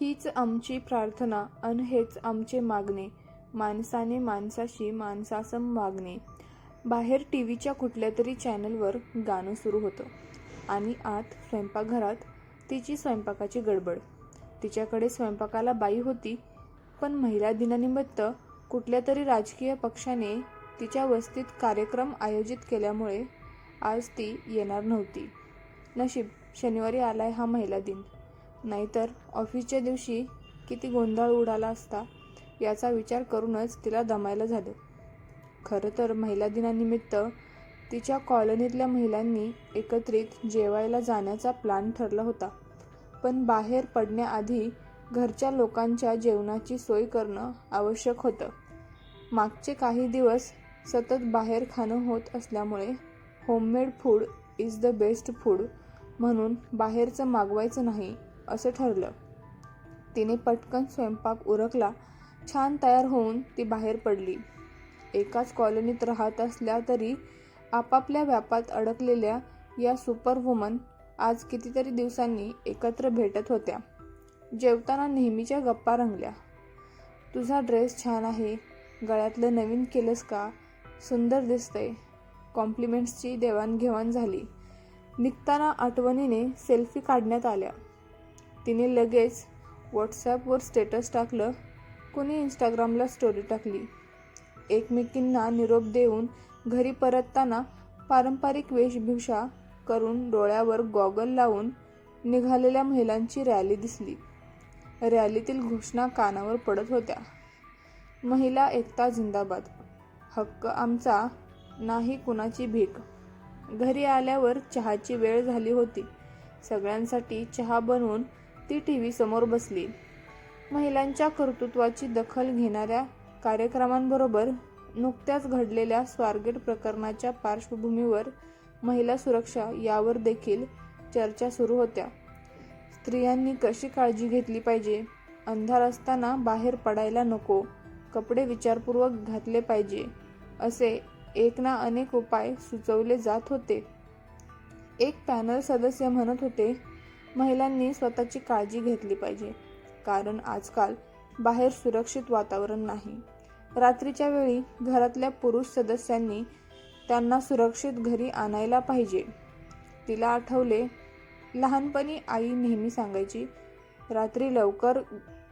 हीच आमची प्रार्थना अन हेच आमचे मागणे. माणसाने माणसाशी माणसासम वागणे. बाहेर टी व्हीच्या कुठल्या तरी चॅनलवर गाणं सुरू होतं. आणि आत स्वयंपाकघरात तिची स्वयंपाकाची गडबड. तिच्याकडे स्वयंपाकाला बाई होती पण महिला दिनानिमित्त कुठल्या तरी राजकीय पक्षाने तिच्या वस्तीत कार्यक्रम आयोजित केल्यामुळे आज ती येणार नव्हती. नशीब शनिवारी आलाय हा महिला दिन. नाहीतर ऑफिसच्या दिवशी किती गोंधळ उडाला असता याचा विचार करूनच तिला दमायला झालं. खरं तर महिला दिनानिमित्त तिच्या कॉलनीतल्या महिलांनी एकत्रित जेवायला जाण्याचा प्लॅन ठरला होता. पण बाहेर पडण्याआधी घरच्या लोकांच्या जेवणाची सोय करणं आवश्यक होतं. मागचे काही दिवस सतत बाहेर खाणं होत असल्यामुळे homemade food is the best food म्हणून बाहेरचं मागवायचं नाही असं ठरलं. तिने पटकन स्वयंपाक उरकला छान तयार होऊन ती बाहेर पडली. एकाच कॉलनीत राहत असल्या तरी आपापल्या व्यापात अडकलेल्या या सुपरवुमन आज कितीतरी दिवसांनी एकत्र भेटत होत्या. जेवताना नेहमीच्या गप्पा रंगल्या. तुझा ड्रेस छान आहे. गळ्यातलं नवीन केलंस का? सुंदर दिसतंय. कॉम्प्लिमेंट्सची देवाणघेवाण झाली. निघताना आठवणीने सेल्फी काढण्यात आल्या. तिने लगेच व्हॉट्सॲपवर स्टेटस टाकलं. कुणी इंस्टाग्रामला स्टोरी टाकली. एकमेकींना निरोप देऊन घरी परतताना पारंपरिक वेशभूषा करून डोळ्यावर गॉगल लावून निघालेल्या महिलांची रॅली दिसली. रॅलीतील घोषणा कानावर पडत होत्या. महिला एकता जिंदाबाद. हक्क आमचा नाही कुणाची भीक. घरी आल्यावर चहाची वेळ झाली होती. सगळ्यांसाठी चहा बनवून ती टी व्ही समोर बसली. महिलांच्या कर्तृत्वाची दखल घेणाऱ्या कार्यक्रमांबरोबर नुकत्याच घडलेल्या स्वारगेट प्रकरणाच्या पार्श्वभूमीवर महिला सुरक्षा यावर देखील चर्चा सुरू होत्या. स्त्रियांनी कशी काळजी घेतली पाहिजे? अंधार असताना बाहेर पडायला नको. कपडे विचारपूर्वक घातले पाहिजे. असे एक ना अनेक उपाय सुचवले जात होते. एक पॅनल सदस्य म्हणत होते महिलांनी स्वतःची काळजी घेतली पाहिजे. कारण आजकाल बाहेर सुरक्षित वातावरण नाही. रात्रीच्या वेळी घरातल्या पुरुष सदस्यांनी त्यांना सुरक्षित घरी आणायला पाहिजे. तिला आठवले लहानपणी आई नेहमी सांगायची रात्री लवकर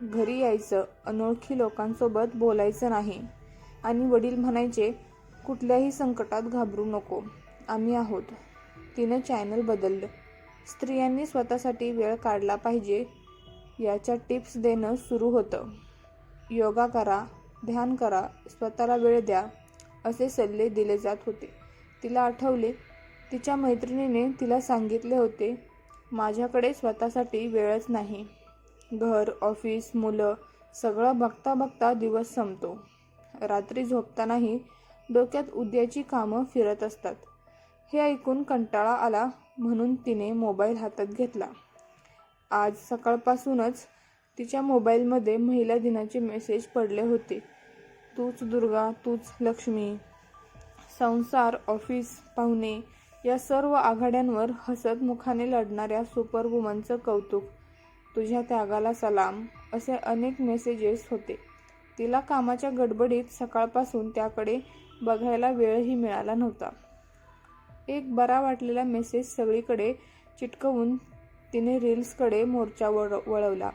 घरी यायचं अनोळखी लोकांसोबत बोलायचं नाही. आणि वडील म्हणायचे कुठल्याही संकटात घाबरू नको आम्ही आहोत. तिनं चॅनल बदललं. स्त्रियांनी स्वतःसाठी वेळ काढला पाहिजे याच्या टिप्स देणं सुरू होतं. योगा करा ध्यान करा स्वतःला वेळ द्या असे सल्ले दिले जात होते. तिला आठवले तिच्या मैत्रिणीने तिला सांगितले होते माझ्याकडे स्वतःसाठी वेळच नाही. घर ऑफिस मुलं सगळं बघता बघता दिवस संपतो. रात्री झोपतानाही डोक्यात उद्याची कामं फिरत असतात. हे ऐकून कंटाळा आला. म्हणून तिने मोबाईल हातात घेतला. आज सकाळपासूनच तिच्या मोबाईलमध्ये महिला दिनाचे मेसेज पडले होते. तूच दुर्गा तूच लक्ष्मी संसार ऑफिस पाहुणे या सर्व आघाड्यांवर हसत मुखाने लढणाऱ्या सुपर वुमनचं कौतुक. तुझ्या त्यागाला सलाम असे अनेक मेसेजेस होते. तिला कामाच्या गडबडीत सकाळपासून त्याकडे बघायला वेळही मिळाला नव्हता. एक बरा वाटलेला मेसेज सगळीकडे चिटकवून तिने रील्सकडे मोर्चा वळ वळवला.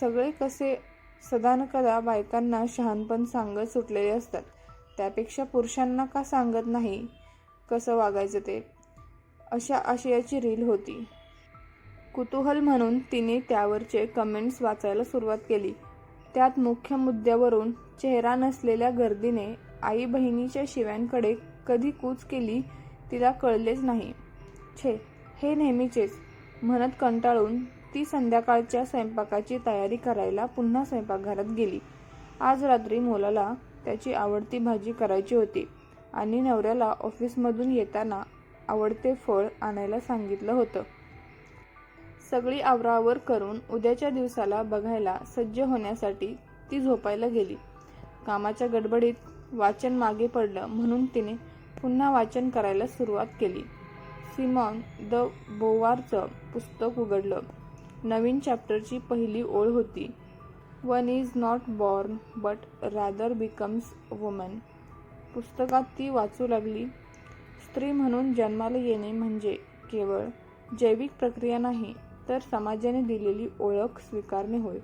सगळे कसे सदानकदा बायकांना शहाणपण सांगत सुटलेले असतात. त्यापेक्षा पुरुषांना का सांगत नाही? कसं वागायचं ते? अशा आशयाची रील होती. कुतूहल म्हणून तिने त्यावरचे कमेंट्स वाचायला सुरुवात केली. त्यात मुख्य मुद्द्यावरून चेहरा नसलेल्या गर्दीने आई बहिणीच्या शिव्यांकडे कधी कूच केली तिला कळलेच नाही. छे हे नेहमीचेच म्हणत कंटाळून ती संध्याकाळच्या स्वयंपाकाची तयारी करायला पुन्हा स्वयंपाकघरात गेली. आज रात्री मुलाला त्याची आवडती भाजी करायची होती आणि नवऱ्याला ऑफिसमधून येताना आवडते फळ आणायला सांगितलं होतं. सगळी आवरावर करून उद्याच्या दिवसाला बघायला सज्ज होण्यासाठी ती झोपायला गेली. कामाच्या गडबडीत वाचन मागे पडलं म्हणून तिने पुन्हा वाचन करायला सुरुवात केली. सिमॉन द बोवारचं पुस्तक उघडलं. नवीन चॅप्टरची पहिली ओळ होती. One is not born but rather becomes woman. पुस्तकात ती वाचू लागली. स्त्री म्हणून जन्माला येणे म्हणजे केवळ जैविक प्रक्रिया नाही तर समाजाने दिलेली ओळख स्वीकारणे होय.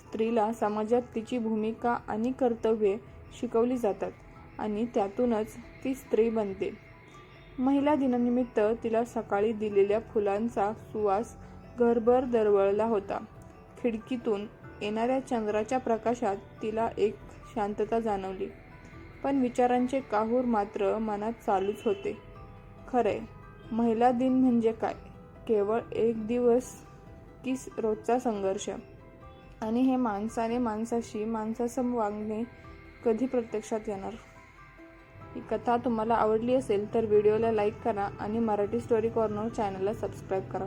स्त्रीला समाजात तिची भूमिका आणि कर्तव्ये शिकवली जातात. आणि त्यातूनच ती स्त्री बनते. महिला दिनानिमित्त तिला सकाळी दिलेल्या फुलांचा सुवास घरभर दरवळला होता. खिडकीतून येणाऱ्या चंद्राच्या प्रकाशात तिला एक शांतता जाणवली. पण विचारांचे काहूर मात्र मनात चालूच होते. खरे महिला दिन म्हणजे काय? केवळ एक दिवस की रोजचा संघर्ष? आणि हे माणसाने माणसाशी माणसासम वागणे कधी प्रत्यक्षात येणार? ही कथा तुम्हाला आवडली असेल तर व्हिडिओला लाईक करा आणि मराठी स्टोरी कॉर्नर चॅनलला सबस्क्राईब करा.